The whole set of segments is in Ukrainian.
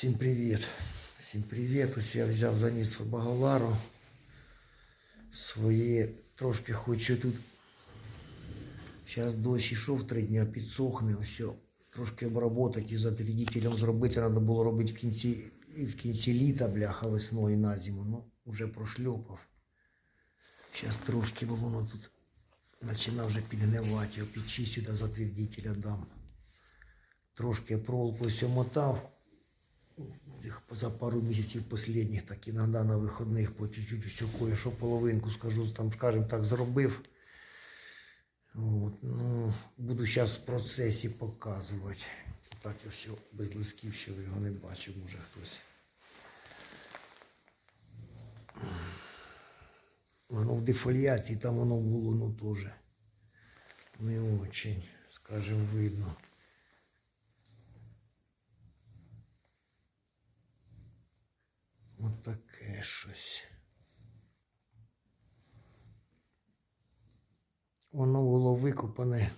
Всім привіт. Всім привіт. Ось я взяв заніс в Багалару. Своє трошки хочу тут. Зараз дощ ішов три дня, підсохне. Ось трошки обработати і за тридітелем зробити. Треба було робити в кінці, в кінці літа, бляха, весною на зиму. Ну, вже прошльопав. Зараз трошки, бо воно тут починав вже підгнивати. Його підчистю та затвердителя дам. Трошки проволоку ось мотав. За пару місяців последніх, так іноді на виходних по чуть-чуть все кое-що половинку скажу, там, скажімо так, зробив. От, ну, буду зараз в процесі показувати. Так я все без лисків, що його не бачив, може хтось. Воно в дефоліації, там воно було, ну теж не очень, скажімо, видно. От таке щось. Воно було викопане.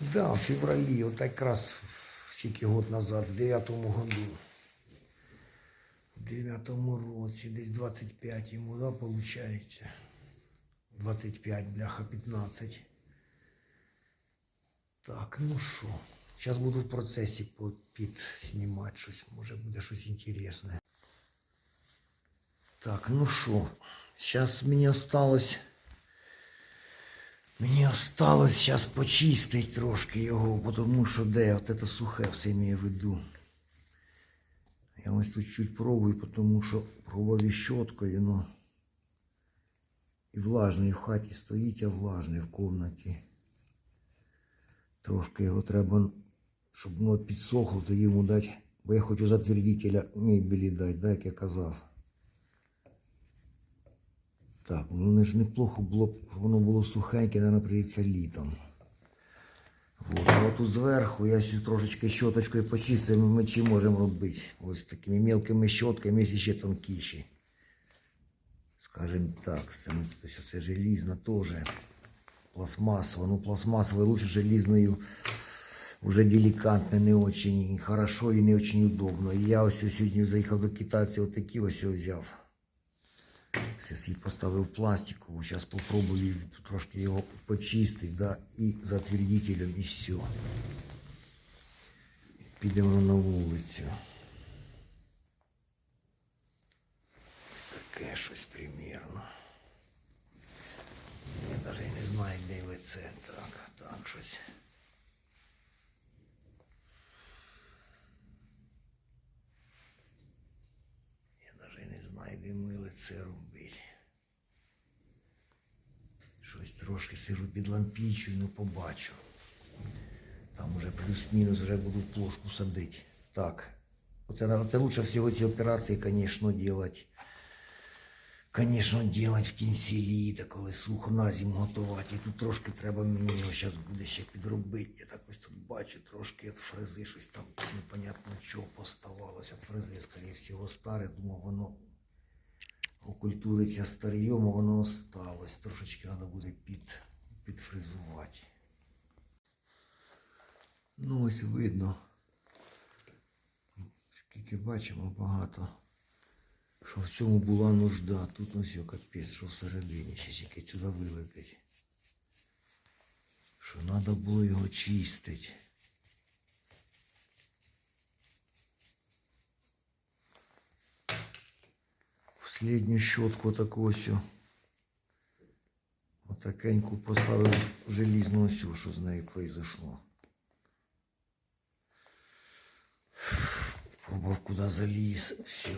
Да, в февралі, от якраз скільки год назад, в 9-му году. В 9-му році, десь 25 йому, да, виходить. 25, бляха, 15. Так, ну що, зараз буду в процесі підснімати щось, може буде щось інтересне. Так, ну що, зараз мені осталось. Мені осталось зараз почистити трошки його, тому що де от це сухе все має в виду. Я ось тут чуть пробую, тому що пробував щоткою, ну. І влажний в хаті стоїть, а влажний в кімнаті. Трошки його треба, щоб воно підсохло, тоді йому дати. Бо я хочу затвердителя мебелі дати, да, як я казав. Так, ну ж неплохо було б, воно було сухеньке, наверное, прийдеться літом. Вот. А от тут зверху я ще трошечки щоточкою почистив, ми чи можемо робити. Ось такими мелкими щотками, є ще тонкіші. Скажем так, це, тобто це желізна теж. Пластмасова. Ну, пластмасовая лучше железною уже деликатно, не очень хорошо і не очень удобно. І я ось сьогодні заїхав до китайців, отакі ось взяв. Зараз її поставив пластикову, зараз попробую трошки його почистити, да, і затвердителем, і все. Підемо на вулицю. Ось таке щось примірно. Я навіть не знаю, де лице. Так, так, щось. Я навіть не знаю, де ми. Щось трошки сижу під лампічою, ну побачу. Там уже плюс-мінус вже будуть плошку садити. Так. Оце, це лучше всього ці операції, звісно, делать. Звісно, делать в кінці літа, коли сухо на зиму готувати. І тут трошки треба мені його зараз буде ще підробити. Я так ось тут бачу трошки від фрези щось там непонятно чого поставалося. Від фрези, скоріше всього, старе. Думав, воно окультуриться старьом, воно осталось. Трошечки треба буде під, підфрезувати. Ну ось видно. Скільки бачимо, багато. Що в цьому була нужда. Тут ось його капець, що всередині. Ще тільки сюди вилетить. Що треба було його чистити. Последню щотку таку ось. Отакеньку поставив желізну ось, що з нею произошло. Пробував куди заліз, все.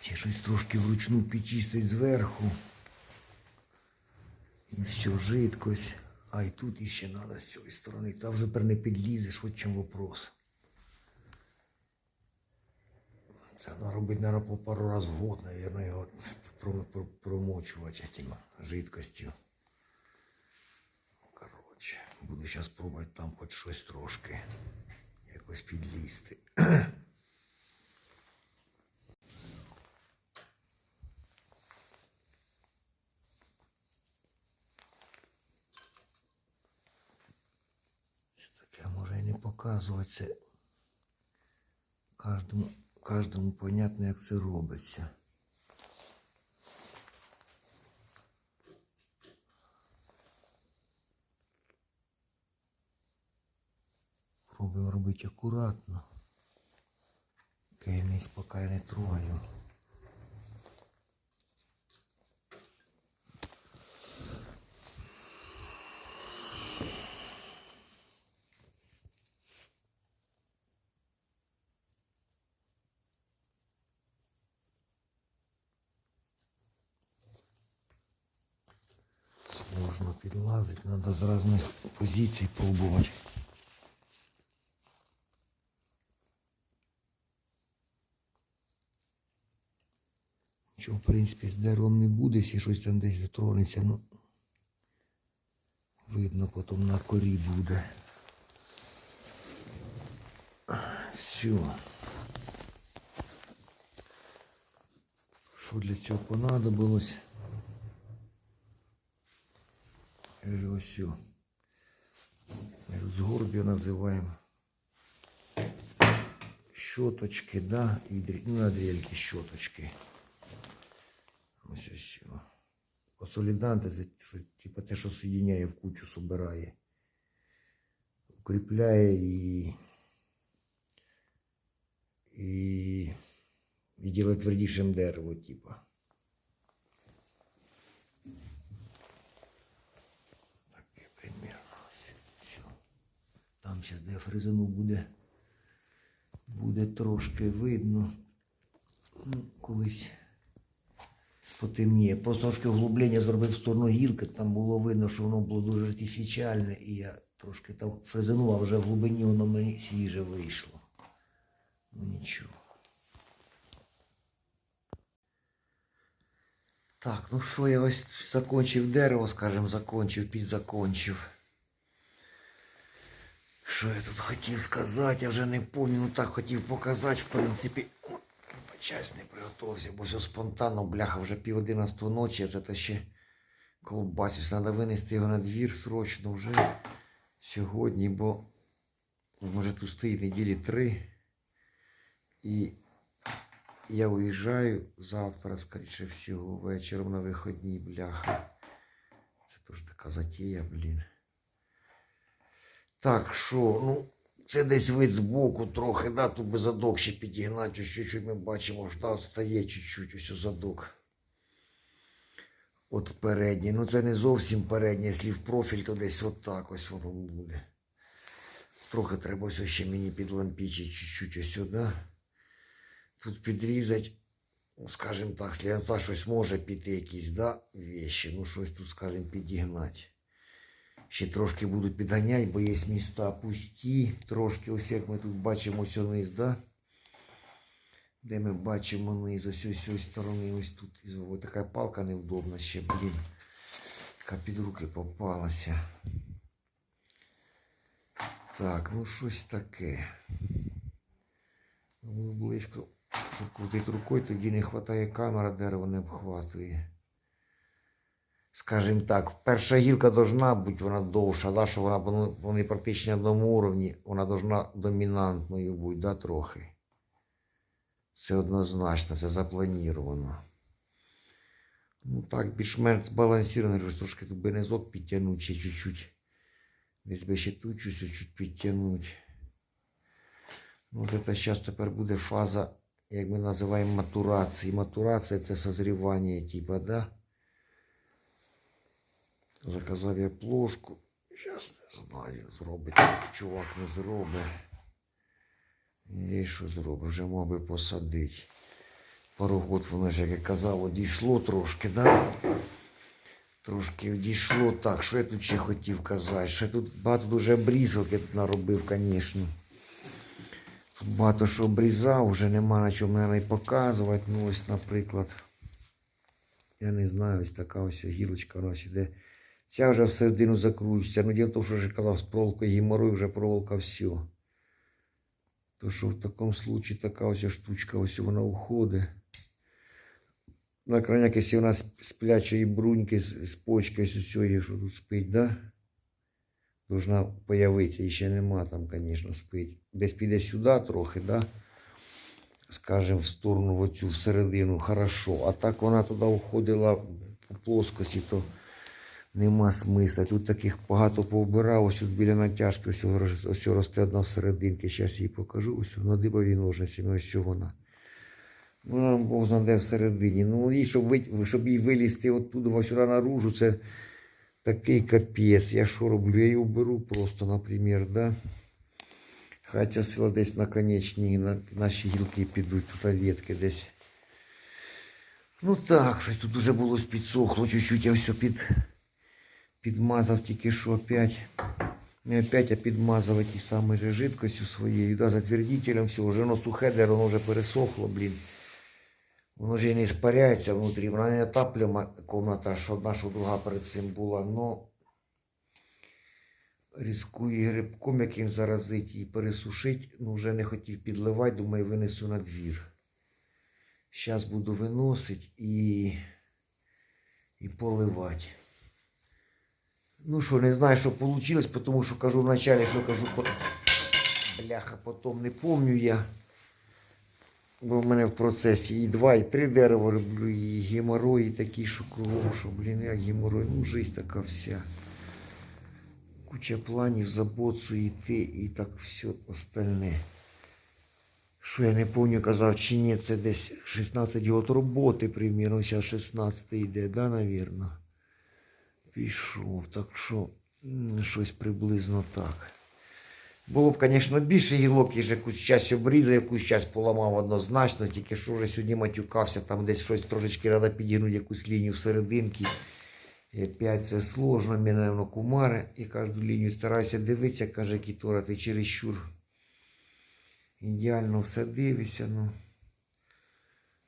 Ще щось трошки вручну підчистить зверху. І все, жидкость. А і тут іще треба з цієї сторони. Та вже тепер не підлізеш, от чим вопрос. Це треба робити, по пару раз в год, наверное, його про- про- промочувати цим жидкостю. Коротше, буду зараз пробувати там хоч щось трошки якось підлізти. Таке може і не показувати це. Кожному, кожному понятно, як це робиться. Пробуємо робити акуратно. Кейниць поки я не трогаю. Сложно підлазити, треба з різних позицій пробувати. Що, в принципі, з деревом не буде, якщо щось там десь дотронеться, ну видно потім на корі буде. Все. Що для цього понадобилось? Я же ось все. Згорбію називаємо. Щоточки, да, і ну, на дрельки щоточки. Ось ось. Консоліданти, це типу те, що соєдиняє в кучу, собирає. Укріпляє і. І. І ділає твердішим дерево, типа. Таке примірно. ось. Все. Зараз де я фрезану буде. Буде трошки видно. Ну, колись потемніє. Просто трошки углублення зробив в сторону гілки, там було видно, що воно було дуже артифіціальне, і я трошки там фрезанув, а вже в глибині воно мені свіже вийшло. Ну нічого. Так, ну що, я ось закончив дерево, скажімо, закончив, підзакончив. Що я тут хотів сказати, я вже не пам'ятаю, ну так хотів показати, в принципі. Час не приготувався, бо все спонтанно, бляха, вже пів одинадцятого ночі, а це ще колбасюсь. Треба винести його на двір срочно вже сьогодні, бо може тут стоїть неділі три. І я уїжджаю завтра, скоріше всього, вечором на виходні, бляха. Це теж така затія, блін. Так, що, ну, це десь вид збоку трохи, да, тут би задок ще підігнати, ось чуть-чуть ми бачимо, що да, стає чуть-чуть ось задок. От передній. Ну це не зовсім передній, якщо в профіль, то десь от так ось воно буде. Трохи треба ось ще мені підлампічити чуть-чуть ось сюди. Тут підрізати, ну, скажімо так, слідця щось може піти, якісь, да, вещі, ну щось тут, скажімо, підігнати. Ще трошки будуть підганяти, бо є міста пусті. Трошки, ось як ми тут бачимо ось низ, да? Де ми бачимо низ, ось ось цієї сторони, ось тут. Ось така палка невдобна ще, блін. Яка під руки попалася. Так, ну щось таке. Близько, щоб крутити рукою, тоді не вистачає камера, дерево не обхватує. Скажімо так, перша гілка должна бути вона довша, да, що вона вони практично на одному уровні, вона должна домінантною бути, да, трохи. Це однозначно, це заплановано. Ну так, більш-менш збалансировано, трошки тут низок підтягнути ще чуть-чуть. Десь би ще тут щось чуть підтягнути. Ну, от це зараз тепер буде фаза, як ми називаємо матурації. Матурація це созрівання, типа, да? Заказав я плошку. Зараз не знаю, зробить. Чувак не зробить. І що зробить? Вже мав би посадити. Пару год воно ж, як я казав, одійшло трошки, да? Трошки одійшло так. Що я тут ще хотів казати? Що я тут багато дуже обрізок я тут наробив, звісно. Тут багато що обрізав, вже нема на чому, мабуть, показувати. Ну, ось, наприклад. Я не знаю, ось така ось гілочка у нас іде. Ця вже всередину закручується. Ну, діло в що ж казав, з проволокою геморрой вже проволока все. То що в такому случаї така ось штучка, ось вона уходить. На крайняк, якщо вона з з плячої бруньки, з, почки ось цієї, що тут спить, да? должна появитися. І ще нема там, звісно, спить. Десь піде сюди трохи, да? скажем, в сторону в оцю всередину, хорошо. А так вона туди уходила по плоскості, то нема смисла. Тут таких багато повбирав, ось тут біля натяжки, ось, ось росте одна всерединки. Зараз їй покажу. Ось на дибові ножницями, ось вона. Вона Бог знає всередині. Ну, і щоб, ви, щоб їй вилізти оттуда сюди наружу, це такий капець. Я що роблю? Я її уберу просто, наприклад, да? Хай сила десь наконечні, на наші гілки підуть, тут ветки десь. Ну так, щось тут уже було підсохло, чуть-чуть я все під, підмазав тільки що опять. Не опять, а підмазав ті самі же жидкостю своєю, да, затвердителем, все, вже воно сухе, де воно вже пересохло, блін. Воно і не спаряється внутрі, вона не отаплюємо комната, що одна, що друга перед цим була, но ризикує грибком, яким заразить і пересушить, ну вже не хотів підливати, думаю, винесу на двір. Зараз буду виносити і, і поливати. Ну що, не знаю, що вийшло, тому що кажу вначале, що кажу, бляха, потім не помню я. Бо в мене в процесі і два, і три дерева роблю, і геморрої такі, що кругом, що, блін, як геморрой, ну, жизнь така вся. Куча планів, забот, суєти і так все остальне. Що я не пам'ятаю, казав, чи ні, це десь 16 год роботи, примірно, зараз 16 йде, да, навірно. Пішов, так що щось приблизно так. Було б, звісно, більше гілок, я ж якусь час обрізав, якусь час поламав однозначно, тільки що вже сьогодні матюкався, там десь щось трошечки треба підігнути якусь лінію всерединки. І опять це сложно, мені, кумари, і кожну лінію стараюся дивитися, каже Кітора, ти чересчур ідеально все дивишся, ну.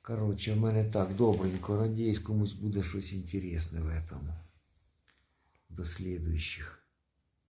Коротше, в мене так, добренько, надіюсь, комусь буде щось інтересне в этом. До слідуючих.